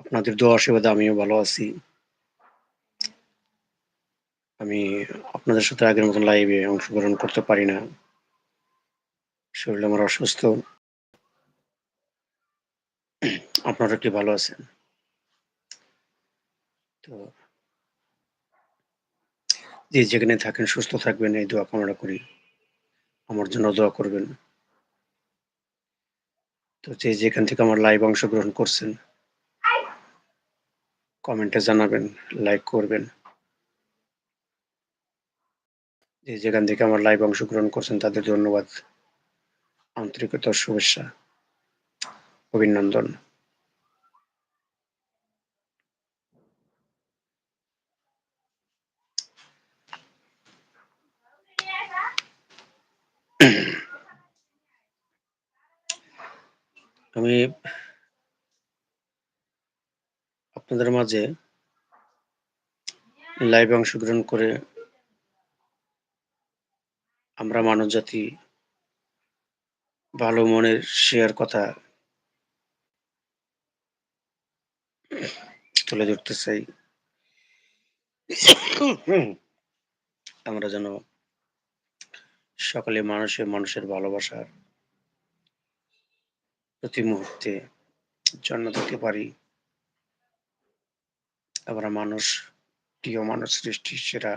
আপনাদের দোয়া আশীর্বাদে আমিও ভালো আছি। আমি আপনাদের সাথে আগের মতন লাইভে অংশগ্রহণ করতে পারি না। শরীর আমার অসুস্থ। আপনারা কি ভালো আছেন? তো যে যেখানে থাকেন, সুস্থ থাকবেন, এই দোয়া কামনা করি। আমার জন্য দোয়া করবেন। তো যে যেখান থেকে আমার লাইভ অংশগ্রহণ করছেন কমেন্টে জানাবেন, লাইক করবেন। যে যেখান থেকে আমার লাইভ অংশগ্রহণ করছেন তাদের ধন্যবাদ। আন্তরিকতার শুভেচ্ছা, অভিনন্দন। আমি আপনাদের মাঝে লাইভে অংশগ্রহণ করে আমরা মানব জাতি ভালো মনের শেয়ার কথা তুলে ধরতে চাই। আমরা যেন সকলে মানুষে মানুষের ভালোবাসার প্রতি মুহূর্তে জন্ম দিতে পারি। আমরা মানুষ, প্রিয় মানুষ সৃষ্টি, সেরা।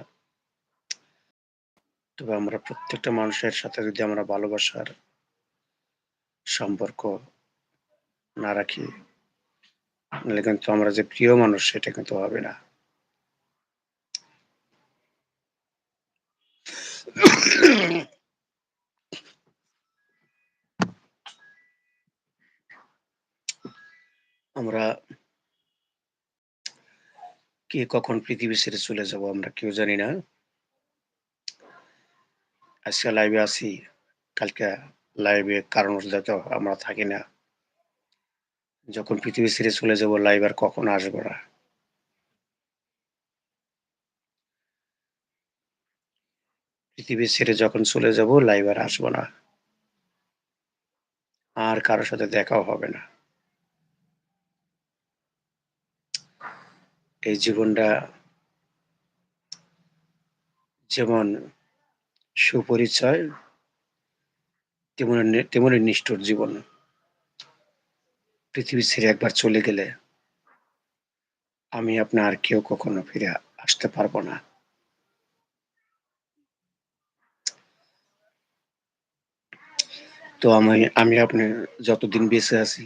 তবে আমরা প্রত্যেকটা মানুষের সাথে যদি আমরা ভালোবাসার সম্পর্ক না রাখি কিন্তু আমরা যে প্রিয় মানুষ, সেটা কিন্তু হবে না। আমরা কে কখন পৃথিবী ছেড়ে চলে যাব আমরা কেউ জানি না। আজকে লাইভে আছি, কালকে লাইভে কারণবশত আমরা থাকি না। যখন পৃথিবী ছেড়ে চলে যাব লাইভ আর কখন আসব না। পৃথিবী ছেড়ে যখন চলে যাব লাইভ আর আসব না। আর কারোর সাথে দেখাও হবে না। এই জীবনটা যেমন সুপরিচয়, তেমনি তেমনি নিষ্ঠুর জীবন। পৃথিবী ছেড়ে একবার চলে গেলে আমি আপনার কেউ কখনো ফিরে আসতে পারব না। তো আমি আমি আপনি যতদিন বেঁচে আছি,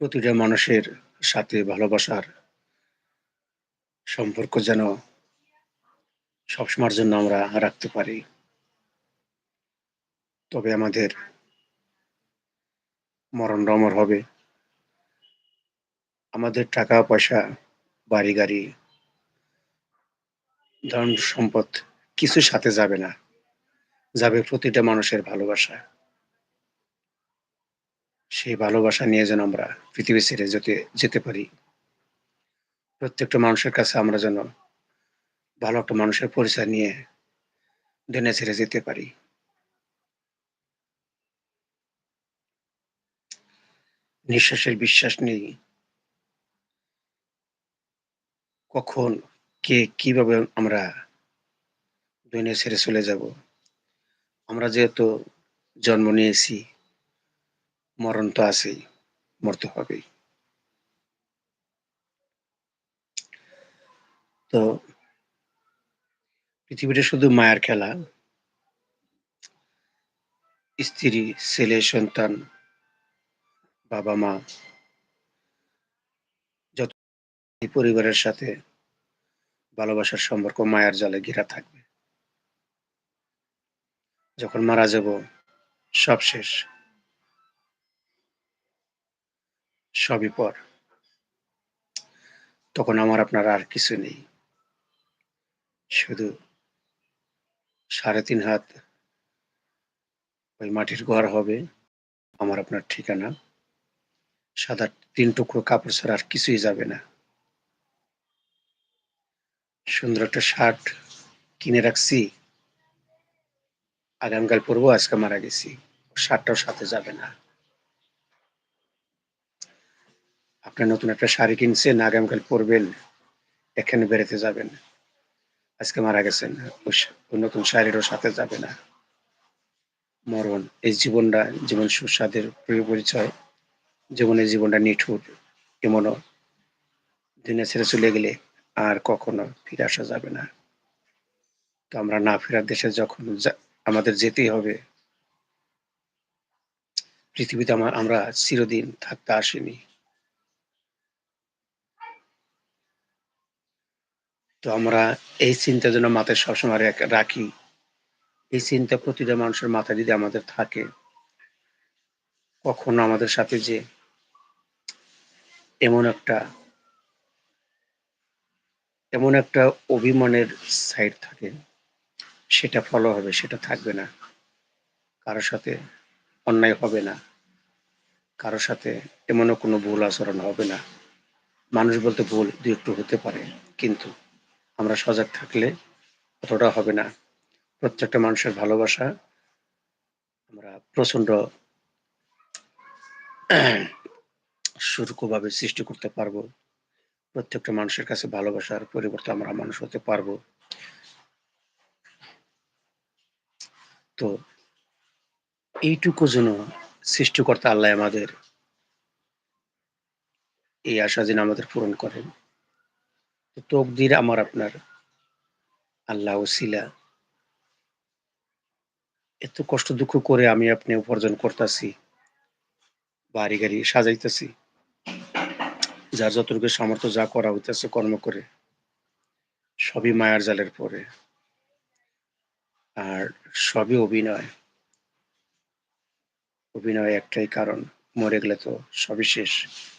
প্রতিটা মানুষের সাথে ভালোবাসার সম্পর্ক যেন সবসময়ের জন্য আমরা রাখতে পারি। তবে আমাদের মরণ রমর হবে। আমাদের টাকা পয়সা, বাড়ি গাড়ি, ধন সম্পদ কিছু সাথে যাবে না। যাবে প্রতিটা মানুষের ভালোবাসা। সেই ভালোবাসা নিয়ে যেন আমরা পৃথিবী ছেড়ে যেতে যেতে পারি। প্রত্যেকটা মানুষের কাছে আমরা যেন ভালো একটা মানুষের পরিচয় নিয়ে দুনিয়া ছেড়ে যেতে পারি। নিঃশ্বাসের বিশ্বাস নেই। কখন কে কীভাবে আমরা দুনিয়া ছেড়ে চলে যাব। আমরা যেহেতু জন্ম নিয়েছি মরণ তো আছেই, মরতে হবেই। তো পৃথিবীটা শুধু মায়ার খেলা। স্ত্রী, ছেলে, সন্তান, বাবা-মা যত পরিবারের সাথে ভালোবাসার সম্পর্ক মায়ার জালে ঘেরা থাকবে। যখন মারা যাব সব শেষ। সবই পর। তখন আমার আপনার আর কিছু নেই। শুধু সাড়ে তিন হাত ওই মাটির ঘর হবে, আমার আপনার ঠিকানা। সাদা তিন টুকরো কাপড় ছাড়া আর কিছুই যাবে না। সুন্দর একটা শার্ট কিনে রাখছি। আগামীকাল পরবো, আজকে মারা গেছি। শার্টটাও সাথে যাবে না। আপনি নতুন একটা শাড়ি কিনছেন, আগামীকাল পরবেন, এখানে বেড়াতে যাবেন আজকে মারা গেছেন নতুন শাড়িরও সাথে যাবে না। মরণ, এই জীবনটা, জীবন সুস্বাদের প্রিয় পরিচয়। জীবনের জীবনটা নিঠুর, এমনও। দুনিয়া ছেড়ে চলে গেলে আর কখনো ফিরে আসা যাবে না। তো আমরা না ফেরার দেশে যখন আমাদের যেতেই হবে। পৃথিবীতে আমরা চিরদিন থাকতে আসিনি। তো আমরা এই চিন্তা যেন মাথায় সবসময় রাখ- এই চিন্তা প্রতিটা মানুষের মাথায় যদি আমাদের থাকে, কখনো আমাদের সাথে যে এমন একটা এমন একটা অভিমানের সাইড থাকে, সেটা ফলো হবে, সেটা থাকবে না। কারোর সাথে অন্যায় হবে না। কারোর সাথে এমনও কোনো ভুল আচরণ হবে না। মানুষ বলতে ভুল দু একটু হতে পারে, কিন্তু আমরা সজাগ থাকলে অতটা হবে না। প্রত্যেকটা মানুষের ভালোবাসা আমরা প্রচণ্ড সুরক্ষভাবে সৃষ্টি করতে পারব। প্রত্যেকটা মানুষের কাছে ভালোবাসার পরিবর্তে আমরা মানুষ হতে পারব। তো এইটুকু যেন সৃষ্টিকর্তা আল্লাহ আমাদের এই আশা যেন আমাদের পূরণ করেন। তকদির আমার আপনার। আল্লাহ ওসিলা। এত কষ্ট দুঃখ করে আমি আপনি উপার্জন করতেছি, বাড়ি গাড়ি সাজাইতেছি। যার যতটুকু সামর্থ্য যা করা হইতেছে কর্ম করে, সবই মায়ার জালের পরে। আর সবই অভিনয়। অভিনয় একটাই কারণ, মরে গেলে তো সবই শেষ,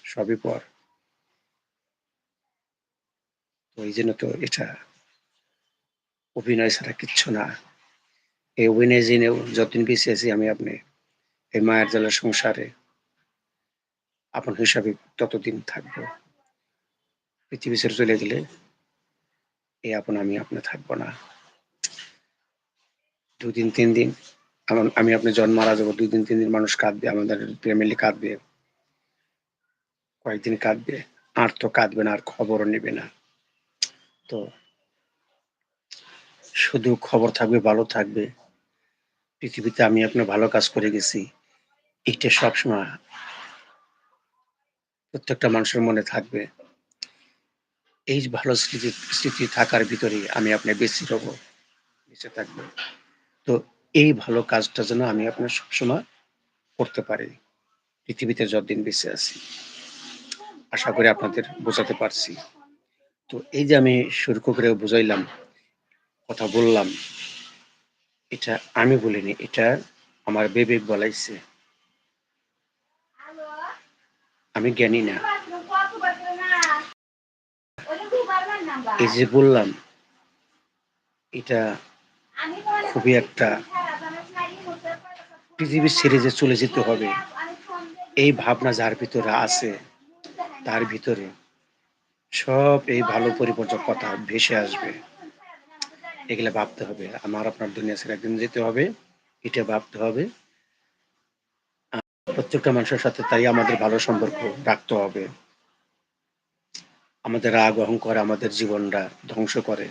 সবই পর। এই জন্য তো এটা অভিনয় ছাড়া কিচ্ছু না। এই অভিনয় জেনেও যতদিন বেঁচে আছি আমি আপনি এই মায়ের জলের সংসারে আপন হিসাবে ততদিন থাকব। পৃথিবী ছেড়ে চলে গেলে এই আপন আমি আপনি থাকব না। দুদিন, তিন দিন আমি আপনি জন্ম মারা যাব দুই দিন তিন দিন মানুষ কাঁদবে, আমাদের ফ্যামিলি কাঁদবে, কয়েকদিন কাঁদবে, আর তো কাঁদবে না, আর খবরও নেবে না। তো শুধু খবর থাকবে, ভালো থাকবে। পৃথিবীতে আমি আপনার ভালো কাজ করে গেছি। এটা সবসময় প্রত্যেকটা মানুষের মনে থাকবে। এই ভালো স্মৃতি স্মৃতি থাকার ভিতরে আমি আপনি বেঁচে রব, বেঁচে থাকব। তো এই ভালো কাজটা যেন আমি আপনার সবসময় করতে পারি। পৃথিবীতে যতদিন বেঁচে আছি, আশা করি আপনাদের বোঝাতে পারছি। তো এই যে আমি শুরু করে বুঝাইলাম, কথা বললাম, এটা আমি বলিনি, এটা আমার বিবেক বলাইছে। আমি জ্ঞানী না। এই যে বললাম, এটা খুবই একটা পৃথিবীর সিরিজে চলে যেতে হবে। এই ভাবনা যার ভিতরে আছে, তার ভিতরে। সব এই ভালো পরিপর্যক কথা ভেসে আসবে। এগুলা ভাবতে হবে। আমার আপনার দুনিয়া ছেড়ে একদিন যেতে হবে। এটা ভাবতে হবে। প্রত্যেকটা মানুষের সাথে তাই আমাদের ভালো সম্পর্ক রাখতে হবে। আমাদের রাগ অহংকার আমাদের জীবনটা ধ্বংস করে।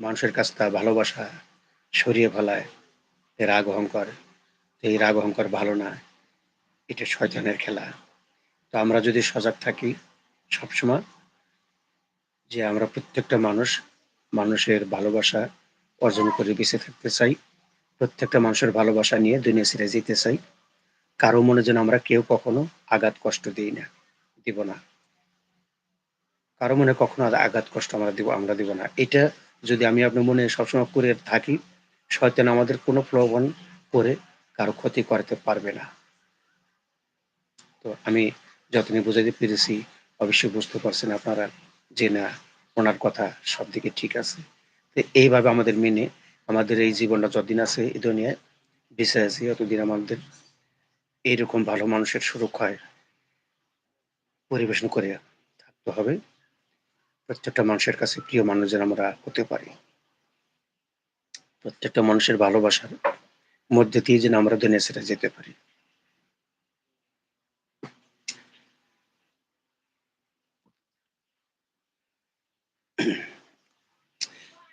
মানুষের কাছ তার ভালোবাসা সরিয়ে ফেলায় এই রাগ অহংকার। এই রাগ অহংকার ভালো না, এটা শয়তানের খেলা। তো আমরা যদি সজাগ থাকি সবসময় যে আমরা প্রত্যেকটা মানুষ মানুষের ভালোবাসা অর্জন করে বেঁচে থাকতে চাই, প্রত্যেকটা মানুষের ভালোবাসা নিয়ে দুনিয়া ছেড়ে যেতে চাই। কারও মনে যেন আমরা কেউ কখনো আঘাত কষ্ট দিই না, দিব না। কারও মনে কখনো আঘাত কষ্ট আমরা দিব আমরা দিব না। এটা যদি আমি আপনার মনে সবসময় করে থাকি, শয়তান আমাদের কোনো প্রলোভন করে কারও ক্ষতি করতে পারবে না। তো আমি যতদিন বুঝাইতে পেরেছি অবশ্যই বুঝতে পারছেন আপনারা যে না, ওনার কথা সব দিকে ঠিক আছে। তো এইভাবে আমাদের মেনে আমাদের এই জীবনটা যতদিন আছে এই দুনিয়ায়, বেঁচে আছি, অতদিন আমাদের এইরকম ভালো মানুষের সুরক্ষায় পরিবেশন করে থাকতে হবে। প্রত্যেকটা মানুষের কাছে প্রিয় মানুষ যেন আমরা হতে পারি। প্রত্যেকটা মানুষের ভালোবাসার মধ্যে দিয়ে যেন আমরা দুনিয়া ছেড়ে যেতে পারি।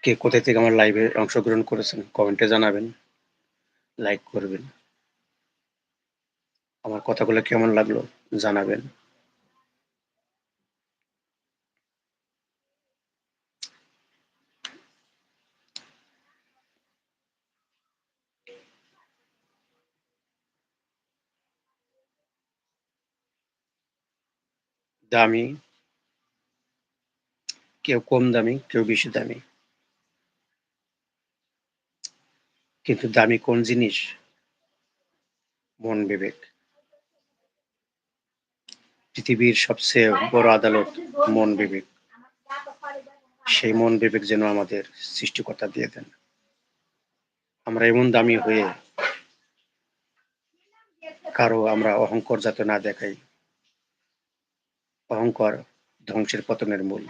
কে কোথায় থেকে আমার লাইভে অংশগ্রহণ করেছেন কমেন্টে জানাবেন লাইক করবেন। আমার কথাগুলো কেমন লাগল জানাবেন। দামি, কেউ কম দামি, কেউ বেশি দামি। কিন্তু দামি কোন জিনিস? মন বিবেক। পৃথিবীর সবচেয়ে বড় আদালত মন বিবেক। সেই মন বিবেক যেন আমাদের সৃষ্টিকর্তা দিয়ে দেন। আমরা এমন দামি হয়ে কারও আমরা অহংকার যাতে না দেখাই, অহংকার ধ্বংসের পতনের মূল।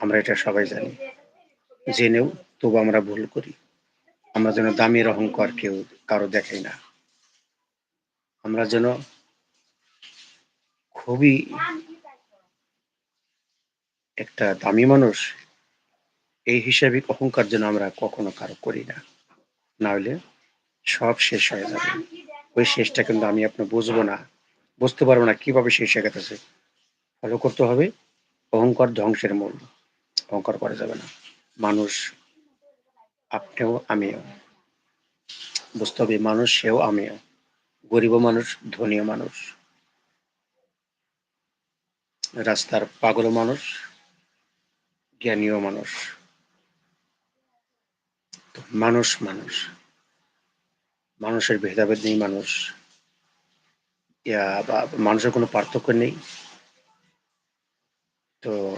আমরা এটা সবাই জানি। জেনেও তবু আমরা ভুল করি। আমরা যেন দামের অহংকার কেউ কারও দেখাই না। আমরা যেন খুবই একটা দামি মানুষ, এই হিসাবে অহংকার যেন আমরা কখনো কারও করি না। না হলে সব শেষ হয়ে যাবে। ওই শেষটা কিন্তু আমি আপনার বুঝব না, বুঝতে পারব না কীভাবে শেষ হয়ে গেছে। ফলো করতে হবে, অহংকার ধ্বংসের মূল। অহংকার করা যাবে না। মানুষ আপনিও আমিও। বুঝতে হবে মানুষ, সেও আমিও। গরিব মানুষ ধনীয় মানুষ। রাস্তার পাগল মানুষ জ্ঞানীয় মানুষ। মানুষ মানুষ। মানুষের ভেদাভেদ নেই মানুষ। বা মানুষের কোনো পার্থক্য নেই। তো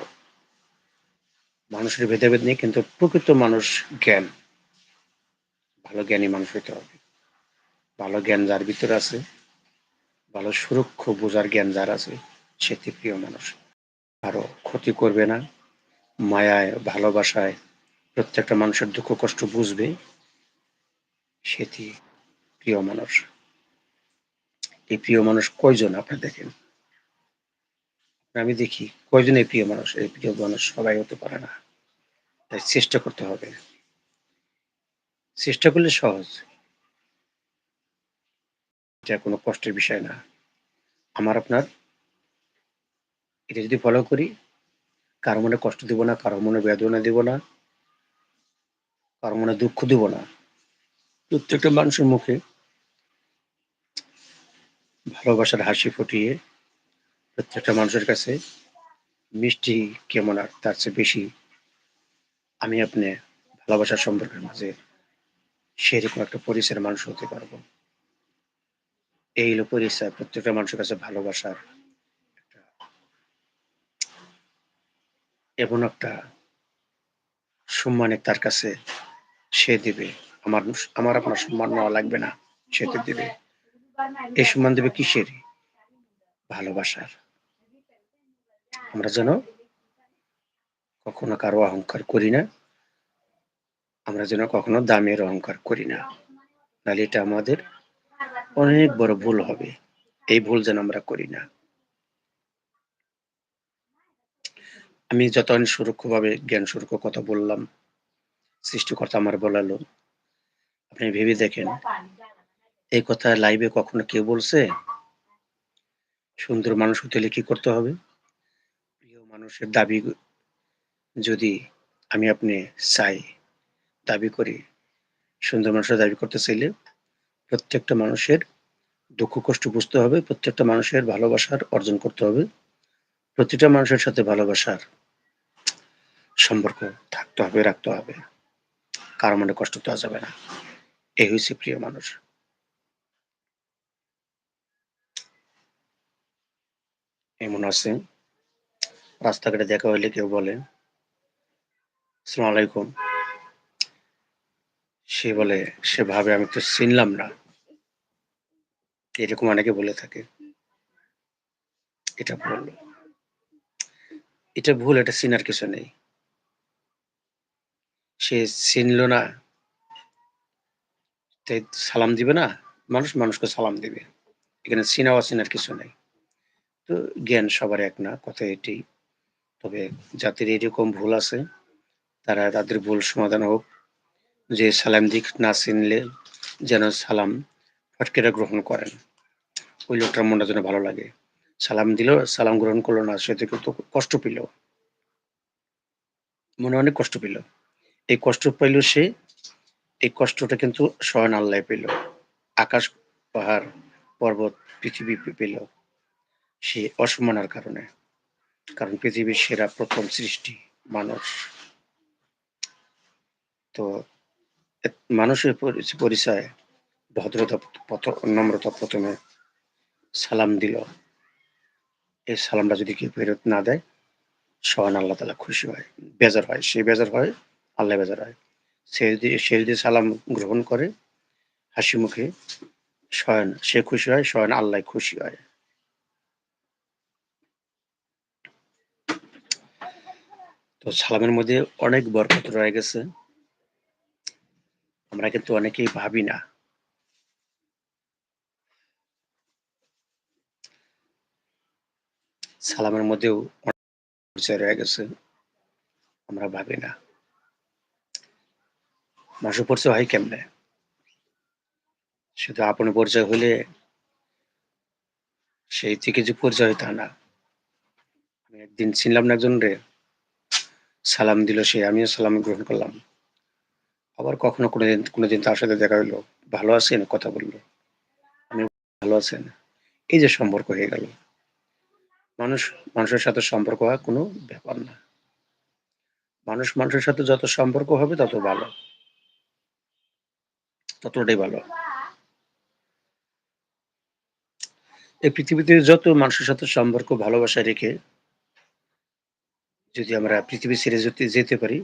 মানুষের ভেদাভেদ নেই, কিন্তু প্রকৃত মানুষ জ্ঞান। ভালো জ্ঞানী মানুষ হইতে হবে। ভালো জ্ঞান যার ভিতরে আছে, ভালো সুরক্ষ বোঝার জ্ঞান যার আছে সেটি প্রিয় মানুষ। আরও ক্ষতি করবে না, মায়ায়, ভালোবাসায় প্রত্যেকটা মানুষের দুঃখ কষ্ট বুঝবে, সেটি প্রিয় মানুষ। এই প্রিয় মানুষ কয়জন আপনি দেখেন? আমি দেখি কয়জন প্রিয় মানুষ? এই প্রিয় মানুষ সবাই হতে পারে না। তাই চেষ্টা করতে হবে। চেষ্টা করলে সহজ। এটা কোনো কষ্টের বিষয় না। আমার আপনার এটা যদি ফলো করি, কারও মনে কষ্ট দিব না, কারও মনে বেদনা দিব না, কারও মনে দুঃখ দিব না। প্রত্যেকটা মানুষের মুখে ভালোবাসার হাসি ফুটিয়ে প্রত্যেকটা মানুষের কাছে মিষ্টি কেমন আর তার চেয়ে বেশি, আমি আপনি ভালোবাসার সম্পর্কের মাঝে সেরকম একটা পরিচয়ের মানুষ হতে পারব। এই হলো পরিচয় প্রত্যেকটা মানুষের কাছে ভালোবাসার এমন একটা সম্মানে তার কাছে সে দিবে। আমার আমার আপনার সম্মান নেওয়া লাগবে না, সে তো দিবে। এই সম্মান দেবে কিসের? ভালোবাসার। আমরা যেন কখনো কারও অহংকার করি না, আমরা যেন কখনো দামের অহংকার করি না। তাহলে এটা আমাদের অনেক বড় ভুল হবে। এই ভুল যেন আমরা করি না। আমি যতক্ষণ সুরক্ষভাবে, জ্ঞান সুরক্ষ কথা বললাম, সৃষ্টিকর্তা আমার বলালো, আপনি ভেবে দেখেন, এই কথা লাইভে কখনো কেউ বলছে? সুন্দর মানুষ হতে কি করতে হবে? মানুষের দাবি যদি আমি আপনি চাই, দাবি করি, সুন্দর মানুষের দাবি করতে চাইলে প্রত্যেকটা মানুষের দুঃখ কষ্ট বুঝতে হবে, প্রত্যেকটা মানুষের ভালোবাসার অর্জন করতে হবে, প্রতিটা মানুষের সাথে ভালোবাসার সম্পর্ক থাকতে হবে, রাখতে হবে। কারও মনে কষ্ট দেওয়া যাবে না। এই হয়েছে প্রিয় মানুষ। এমন আছে রাস্তাঘাটে দেখা হইলে কেউ বলে সালাম আলাইকুম সে বলে সে ভাবে আমি তো চিনলাম না। এরকম অনেকে বলে থাকে। এটা ভুল। এটা ভুল, এটা চিনার কিছু নেই। সে চিনল না সালাম দিবে না, মানুষ মানুষকে সালাম দিবে। এখানে চিনা অচিনার কিছু নেই। তো জ্ঞান সবার এক না, কথা এটি তবে জাতির এরকম ভুল আছে, তারা তাদের ভুল সমাধান হোক। যে সালাম দিক না চিনলে যেন সালাম ফটকেরা গ্রহণ করেন। ওই লোকটার মনটা যেন ভালো লাগে। সালাম দিল, সালাম গ্রহণ করল না, সে থেকে তো কষ্ট পেল। মনে অনেক কষ্ট পেল। এই কষ্ট পাইল সে, এই কষ্টটা কিন্তু স্বয়ং আল্লাহ পেল। আকাশ, পাহাড়, পর্বত, পৃথিবী পেল। সে অসম্মানের কারণে। কারণ পৃথিবীর সেরা প্রথম সৃষ্টি মানুষ। তো মানুষের পরি- পরিচয় ভদ্রতা নম্রতা প্রথমে সালাম দিল। এই সালামটা যদি কেউ ফেরত না দেয় স্বয়ং আল্লাহ তালা খুশি হয়, বেজার হয়। সে বেজার হয়, আল্লাহ বেজার হয়। সে যদি সে যদি সালাম গ্রহণ করে, হাসি মুখে স্বয়ং সে খুশি হয় স্বয়ং আল্লাহ খুশি হয়। তো সালামের মধ্যে অনেক বরকত রয়ে গেছে। আমরা কিন্তু অনেকেই ভাবি না। সালামের মধ্যেও রয়ে গেছে। আমরা ভাবি না। মানুষের পরিচয় হয় কেমনে? শুধু আপন পরিচয় হলে সেই থেকে যে পরিচয় তা না। আমি একদিন চিনলাম না একজন রে। সালাম দিল সে, আমিও সালাম গ্রহণ করলাম। আবার কখনো কোনোদিন কোনোদিন তার সাথে দেখা হইল, ভালো আছেন? কথা বলল। আমি ভালো আছেন। এই যে সম্পর্ক হয়ে গেল। মানুষ, মানুষের সাথে সম্পর্ক হওয়া কোনো ব্যাপার না। মানুষ, মানুষের সাথে যত সম্পর্ক হবে, তত ভালো। ততটাই ভালো। এই পৃথিবীতে যত মানুষের সাথে সম্পর্ক, ভালোবাসা রেখে যদি আমরা পৃথিবী ছেড়ে যেতে যেতে পারি,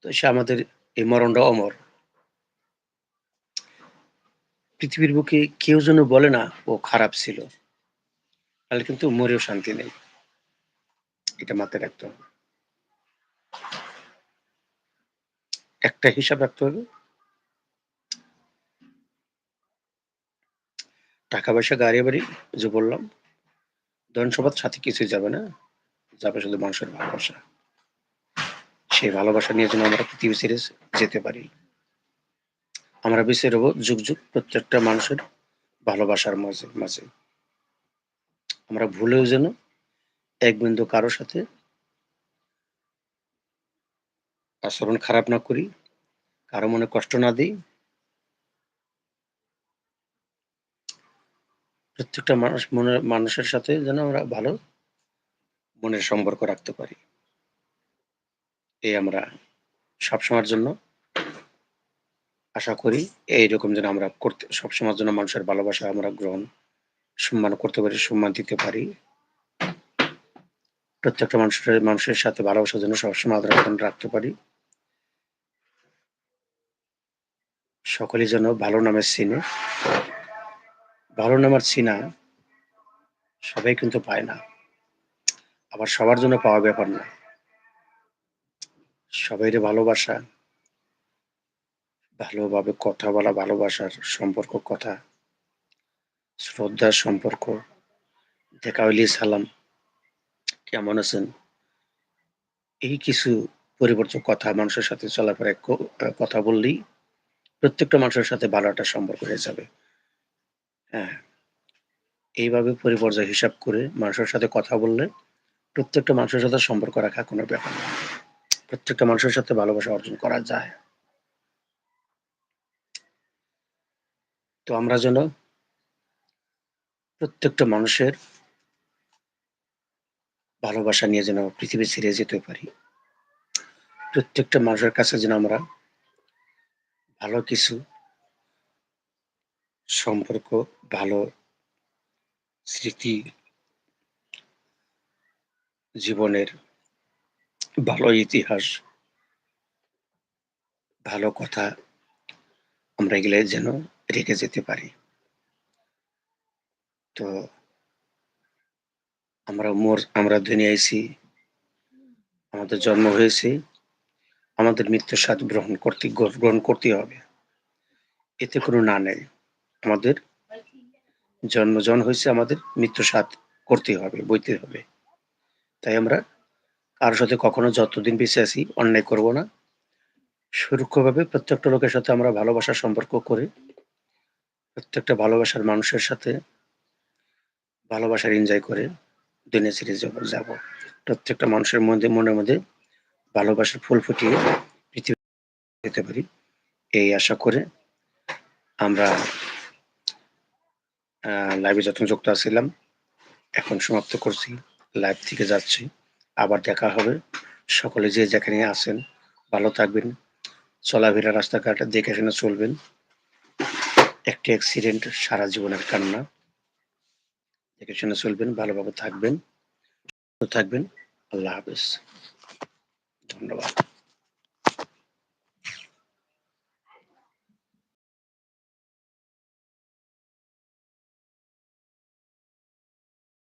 তো সে আমাদের এই মরণটা অমর। পৃথিবীর বুকে কেউ যেন বলে না, ও খারাপ ছিল। তাহলে কিন্তু মরেও শান্তি নেই। এটা মাথায় রাখতে হবে। একটা হিসাব রাখতে হবে। টাকা পয়সা গাড়ি বাড়ি যে বললাম ধন সম্পদ সাথে কিছুই যাবে না। যাবে শুধু মানুষের ভালোবাসা। সেই ভালোবাসা নিয়ে যেন আমরা পৃথিবী ছেড়ে যেতে পারি। আমরা বেঁচে রবো যুগ যুগ প্রত্যেকটা মানুষের ভালোবাসার মাঝে মাঝে। আমরা ভুলেও যেন এক বিন্দু কারোর সাথে আচরণ খারাপ না করি, কারও মনে কষ্ট না দিই। প্রত্যেকটা মানুষ, মনে, মানুষের সাথে যেন আমরা ভালো মনের সম্পর্ক রাখতে পারি। এই আমরা সবসময়ের জন্য আশা করি এইরকম যেন আমরা করতে, সবসময়ের জন্য মানুষের ভালোবাসা আমরা গ্রহণ, সম্মান করতে পারি, সম্মান দিতে পারি। প্রত্যেকটা মানুষের মানুষের সাথে ভালোবাসার জন্য সবসময় আদান রাখতে পারি। সকলেই যেন ভালো নামের চিনে। ভালো নামের চিনা সবাই কিন্তু পায় না। আবার সবার জন্য পাওয়া ব্যাপার না। সবাইরে ভালোবাসা, ভালোভাবে কথা বলা, ভালোবাসার সম্পর্ক কথা, শ্রদ্ধার সম্পর্ক। দেখা হইলে, সালাম। কেমন আছেন? এই কিছু পরিবর্তন কথা মানুষের সাথে চলাফেরা কথা বললেই প্রত্যেকটা মানুষের সাথে ভালো একটা সম্পর্ক হয়ে যাবে। হ্যাঁ এইভাবে পরিপর্যায় হিসাব করে মানুষের সাথে কথা বললে প্রত্যেকটা মানুষের সাথে সম্পর্ক রাখা কোনো ব্যাপার না। প্রত্যেকটা মানুষের সাথে ভালোবাসা অর্জন করা যায়। তো আমরা যেন প্রত্যেকটা মানুষের ভালোবাসা নিয়ে যেন পৃথিবী ছেড়ে যেতে পারি। প্রত্যেকটা মানুষের কাছে যেন আমরা ভালো কিছু সম্পর্ক, ভালো স্মৃতি জীবনের ভালো ইতিহাস, ভালো কথা আমরা এগুলো যেন রেখে যেতে পারি। তো আমরা মোর, আমরা দুনিয়া আইছি, আমাদের জন্ম হয়েছে, আমাদের মৃত্যুর স্বাদ গ্রহণ করতে গ্রহণ করতে হবে। এতে কোনো না নেই। আমাদের জন্ম জন্মজন হয়েছে, আমাদের মৃত্যু স্বাদ করতে হবে, বইতে হবে। তাই আমরা কারোর সাথে কখনো যতদিন বেঁচে আছি অন্যায় করব না। সুরক্ষভাবে প্রত্যেকটা লোকের সাথে আমরা ভালোবাসার সম্পর্ক করে প্রত্যেকটা ভালোবাসার মানুষের সাথে ভালোবাসার এনজয় করে দিনে সিরিজ যাব প্রত্যেকটা মানুষের মধ্যে মনের মধ্যে ভালোবাসার ফুল ফুটিয়ে পৃথিবী পারি। এই আশা করে আমরা লাইভে যখন যুক্ত আছিলাম, এখন সমাপ্ত করছি। লাইভ থেকে যাচ্ছি। আবার দেখা হবে। সকলে যে যেখানে আছেন, ভালো থাকবেন। চলাফেরা, রাস্তাঘাট দেখে শুনে চলবেন। একটি অ্যাক্সিডেন্ট সারা জীবনের কান্না। দেখে শুনে চলবেন, ভালোভাবে থাকবেন থাকবেন। আল্লাহ হাফেজ। ধন্যবাদ।